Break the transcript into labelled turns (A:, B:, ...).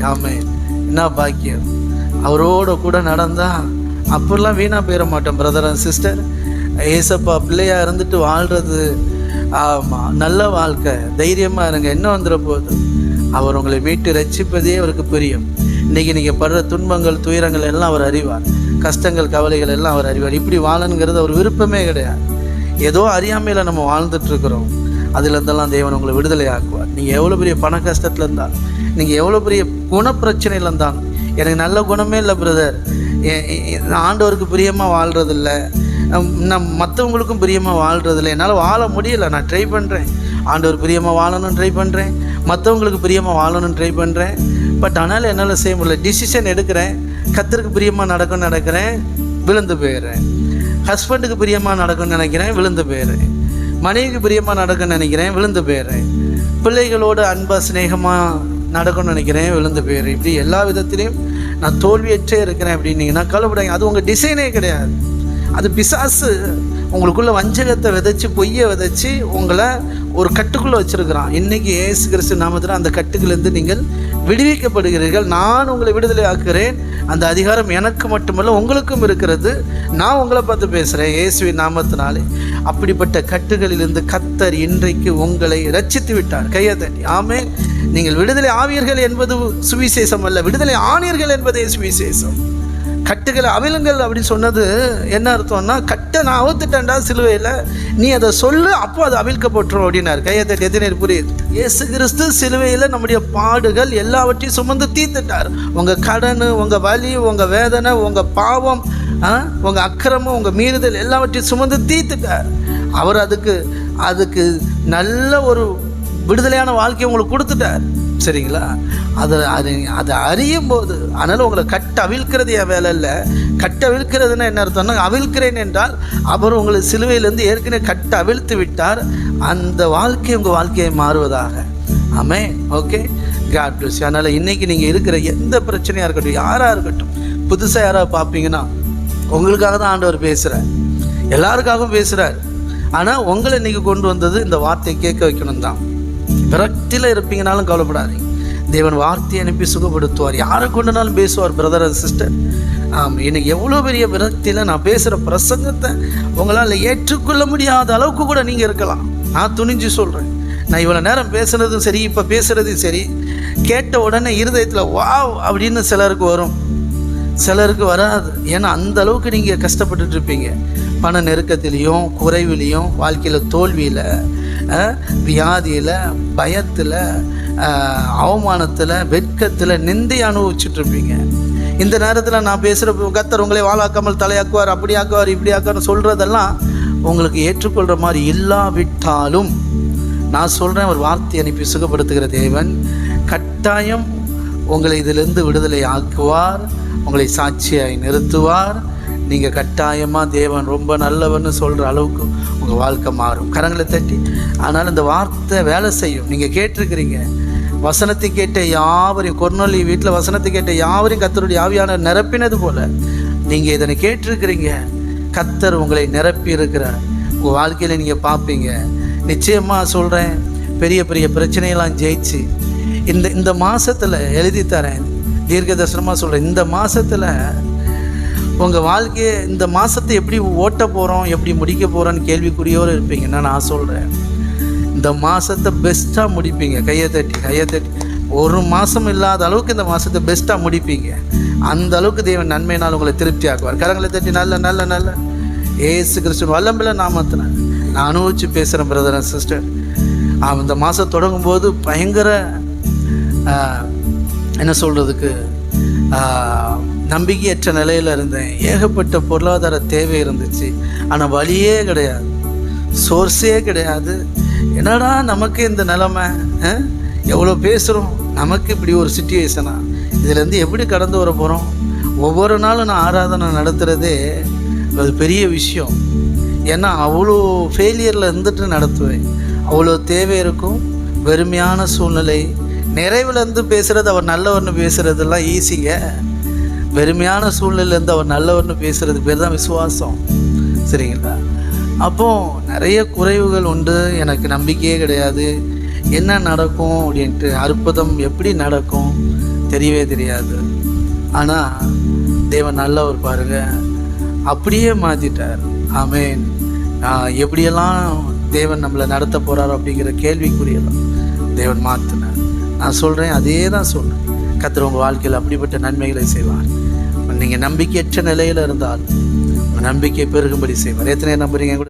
A: ஆமே என்ன பாக்கியம்? அவரோட கூட நடந்தா அப்படிலாம் வீணாக போயிட மாட்டோம் பிரதர் அண்ட் சிஸ்டர் ஏசப்பா பிள்ளையாக இருந்துட்டு வாழ்கிறது ஆமாம் நல்ல வாழ்க்கை. தைரியமாக இருங்க என்ன வந்துட போகுது? அவர் உங்களை மீட்டு ரட்சிப்பதே அவருக்கு புரியும். இன்றைக்கி நீங்கள் படுற துன்பங்கள் துயரங்கள் எல்லாம் அவர் அறிவார். கஷ்டங்கள் கவலைகள் எல்லாம் அவர் அறிவார். இப்படி வாழணுங்கிறது அவர் விருப்பமே கிடையாது. ஏதோ அறியாமையில் நம்ம வாழ்ந்துட்டு அதுலேருந்தெல்லாம் தேவன் உங்களை விடுதலை ஆக்குவார். நீங்கள் எவ்வளோ பெரிய பண கஷ்டத்தில் இருந்தாலும் நீங்கள் எவ்வளோ பெரிய குணப்பிரச்சனையில் இருந்தாலும் எனக்கு நல்ல குணமே இல்லை பிரதர் ஆண்டவருக்கு பிரியமாக வாழ்கிறதில்ல நான் மற்றவங்களுக்கும் பிரியமாக வாழ்கிறதில்ல என்னால் வாழ முடியல. நான் ட்ரை பண்ணுறேன் ஆண்டவர் பிரியமாக வாழணும்னு ட்ரை பண்ணுறேன் மற்றவங்களுக்கு பிரியமாக வாழணும்னு ட்ரை பண்ணுறேன் பட் ஆனால் என்னால் செய்ய முடியல. டிசிஷன் எடுக்கிறேன். கத்தருக்கு பிரியமாக நடக்கும்னு நடக்கிறேன் விழுந்து போயிடுறேன். ஹஸ்பண்டுக்கு பிரியமாக நடக்கும்னு நினைக்கிறேன். விழுந்து போயிடுறேன். மனைவிக்கு பிரியமாக நடக்கும்னு நினைக்கிறேன் விழுந்து போயிடுறேன். பிள்ளைகளோடு அன்பாக சிநேகமாக நடக்கும்னு நினைக்கிறேன் விழுந்து போயிடுறேன். இப்படி எல்லா விதத்திலையும் நான் தோல்வியற்றே இருக்கிறேன் அப்படின்னீங்கன்னா கவலைப்படாங்க அது உங்கள் டிசைனே கிடையாது. அது பிசாசு உங்களுக்குள்ள வஞ்சகத்தை விதைச்சு பொய்யை விதைச்சு உங்களை ஒரு கட்டுக்குள்ளே வச்சிருக்கிறான். இன்னைக்கு ஏசு கிறிஸ்து நாமத்தில் அந்த கட்டுக்குலேருந்து நீங்கள் விடுவிக்கப்படுகிறீர்கள். நான் உங்களை விடுதலை ஆக்குகிறேன். அந்த அதிகாரம் எனக்கு மட்டுமல்ல உங்களுக்கும் இருக்கிறது. நான் உங்களை பார்த்து பேசுகிறேன் இயேசுவின் நாமத்தினாலே. அப்படிப்பட்ட கட்டுகளிலிருந்து கத்தர் இன்றைக்கு உங்களை ரச்சித்து விட்டார். கையை தட்டி ஆமே நீங்கள் விடுதலை ஆவீர்கள் என்பது சுவிசேஷம் அல்ல விடுதலை ஆனீர்கள் என்பதே சுவிசேஷம். கட்டுகளை அவிழுங்கள் அப்படின்னு சொன்னது என்ன அர்த்தம்னா கட்டை நான் அவுத்துட்டேன்டா சிலுவையில். நீ அதை சொல்லு அப்போ அது அவிழ்க்கப்பட்டுரும் அப்படின்னாரு. கையை தட்டி எத்தனை புரியுது? இயேசு கிறிஸ்து சிலுவையில் நம்முடைய பாடுகள் எல்லாவற்றையும் சுமந்து தீர்த்துட்டார். உங்கள் கடன் உங்கள் வலி உங்கள் வேதனை உங்கள் பாவம் உங்கள் அக்கிரமம் உங்கள் மீறுதல் எல்லாவற்றையும் சுமந்து தீர்த்துட்டார். அவர் அதுக்கு அதுக்கு நல்ல ஒரு விடுதலையான வாழ்க்கையை உங்களுக்கு கொடுத்துட்டார். சரிங்களா? அதை அது அதை அறியும் போது அதனால் உங்களை கட்ட அவிழ்க்கிறது என் வேலை இல்லை. கட்ட அவிழ்க்கிறதுன்னா என்ன அர்த்தம்னா அவிழ்க்கிறேன் என்றால் அவர் உங்களை சிலுவையிலேருந்து ஏற்கனவே கட்ட அவிழ்த்து விட்டார். அந்த வாழ்க்கை உங்கள் வாழ்க்கையை மாறுவதாக. ஆமே ஓகே காட் பிளஸ் அதனால் இன்றைக்கி நீங்கள் இருக்கிற எந்த பிரச்சனையாக இருக்கட்டும் யாராக இருக்கட்டும் புதுசாக யாராவது பார்ப்பீங்கன்னா உங்களுக்காக தான் ஆண்டவர் பேசுகிறார் எல்லாருக்காகவும் பேசுகிறார் ஆனால் உங்களை இன்றைக்கி கொண்டு வந்தது இந்த வார்த்தையை கேட்க வைக்கணும் தான் விரக்தியில் இருப்பீங்கனாலும் கவலைப்படாதீங்க. தேவன் வார்த்தையை அனுப்பி சுகப்படுத்துவார். யாரை கொண்டுனாலும் பேசுவார் பிரதர் அண்ட் சிஸ்டர் ஆம் எனக்கு எவ்வளோ பெரிய விரக்தியில் நான் பேசுகிற பிரசங்கத்தை உங்களால் ஏற்றுக்கொள்ள முடியாத அளவுக்கு கூட நீங்கள் இருக்கலாம். நான் துணிஞ்சு சொல்கிறேன் நான் இவ்வளோ நேரம் பேசுனதும் சரி இப்போ பேசுகிறதும் சரி கேட்ட உடனே இருதயத்தில் வாவ் அப்படின்னு சிலருக்கு வரும். சிலருக்கு வராது. ஏன்னா அந்த அளவுக்கு நீங்கள் கஷ்டப்பட்டுட்டு இருப்பீங்க. பண நெருக்கத்திலையும் குறைவிலையும் வாழ்க்கையில் தோல்வியில் வியாதியில் பயத்தில் அவமானத்தில் வெட்கத்தில் நிந்தை அனுபவிச்சுட்ருப்பீங்க இந்த நேரத்தில் நான் பேசுகிற கத்தர் உங்களை வாழாக்காமல் தலையாக்குவார் அப்படி ஆக்குவார் இப்படி ஆக்குவார்னு சொல்கிறதெல்லாம் உங்களுக்கு ஏற்றுக்கொள்கிற மாதிரி இல்லாவிட்டாலும் நான் சொல்கிறேன் ஒரு வார்த்தை அனுப்பி சுகப்படுத்துகிற தேவன் கட்டாயம் உங்களை இதிலிருந்து விடுதலை ஆக்குவார் உங்களை சாட்சியாய் நிறுத்துவார். நீங்கள் கட்டாயமாக தேவன் ரொம்ப நல்லவன்னு சொல்கிற அளவுக்கு உங்கள் வாழ்க்கை மாறும். கரங்களை தட்டி ஆனால் இந்த வார்த்தை வேலை செய்யும். நீங்கள் கேட்டிருக்கிறீங்க. வசனத்தை கேட்ட யாவரையும் கொர்நொல்லி வீட்டில் வசனத்தை கேட்ட யாவரையும் கத்தருடைய ஆவியான நிரப்பினது போல் நீங்கள் இதனை கேட்டிருக்கிறீங்க. கத்தர் உங்களை நிரப்பி இருக்கிறார் உங்கள் வாழ்க்கையில் நீங்கள் பார்ப்பீங்க. நிச்சயமாக சொல்கிறேன் பெரிய பெரிய பிரச்சனையெல்லாம் ஜெயிச்சு இந்த இந்த மாதத்தில் எழுதி தரேன். தீர்க்க தரிசனமாக சொல்கிறேன் இந்த மாதத்தில் உங்கள் வாழ்க்கையை இந்த மாதத்தை எப்படி ஓட்ட போகிறோம் எப்படி முடிக்க போகிறோன்னு கேள்விக்குரியோடு இருப்பீங்கன்னா நான் சொல்கிறேன் இந்த மாதத்தை பெஸ்ட்டாக முடிப்பீங்க. கையை தட்டி கையை தட்டி. ஒரு மாதம் இல்லாத அளவுக்கு இந்த மாதத்தை பெஸ்ட்டாக முடிப்பீங்க. அந்த அளவுக்கு தேவன் நன்மையினால் உங்களை திருப்தி ஆக்குவார். கரங்களை தட்டி நல்ல நல்ல நல்ல. ஏசு கிறிஸ்து வல்லம்பில் நாமத்தின நான் அனுபவிச்சு பேசுகிறேன் பிரதர் சிஸ்டர் இந்த மாதம் தொடங்கும் போது பயங்கர என்ன சொல்கிறதுக்கு நம்பிக்கையற்ற நிலையில் இருந்தேன். ஏகப்பட்ட பொருளாதார தேவை இருந்துச்சு. ஆனால் வழியே கிடையாது. சோர்ஸே கிடையாது. என்னடா நமக்கு இந்த நிலமை? எவ்வளோ பேசுகிறோம் நமக்கு இப்படி ஒரு சுச்சுவேஷனா இதுலேருந்து எப்படி கடந்து வர போகிறோம் ஒவ்வொரு நாளும் நான் ஆராதனை நடத்துகிறதே அது பெரிய விஷயம். ஏன்னா அவ்வளோ ஃபெயிலியரில் இருந்துட்டு நடத்துவேன். அவ்வளோ தேவை இருக்கும். வெறுமையான சூழ்நிலை. நிறைவுலேருந்து பேசுகிறது அவர் நல்லவர்னு பேசுகிறதெல்லாம் ஈஸிங்க. வெறுமையான சூழ்நிலையிலேருந்து அவர் நல்லவர்னு பேசுறது பேர் தான் விசுவாசம். சரிங்களா? அப்போ நிறைய குறைவுகள் உண்டு. எனக்கு நம்பிக்கையே கிடையாது. என்ன நடக்கும் அப்படின்ட்டு அற்புதம் எப்படி நடக்கும் தெரியவே தெரியாது. ஆனால் தேவன் நல்லவர் பாருங்க. அப்படியே மாற்றிட்டார் ஆமேன். எப்படியெல்லாம் தேவன் நம்மளை நடத்த போகிறாரோ அப்படிங்கிற கேள்விக்குரியெல்லாம் தேவன் மாற்றினார் நான் சொல்கிறேன் அதே தான் சொல்கிறேன் கர்த்தர் உங்கள் வாழ்க்கையில் அப்படிப்பட்ட நன்மைகளை செய்வார். நீங்கள் நம்பிக்கையற்ற நிலையில் இருந்தால் நம்பிக்கை பெருகும்படி செய்வார். எத்தனை நம்புறீங்க?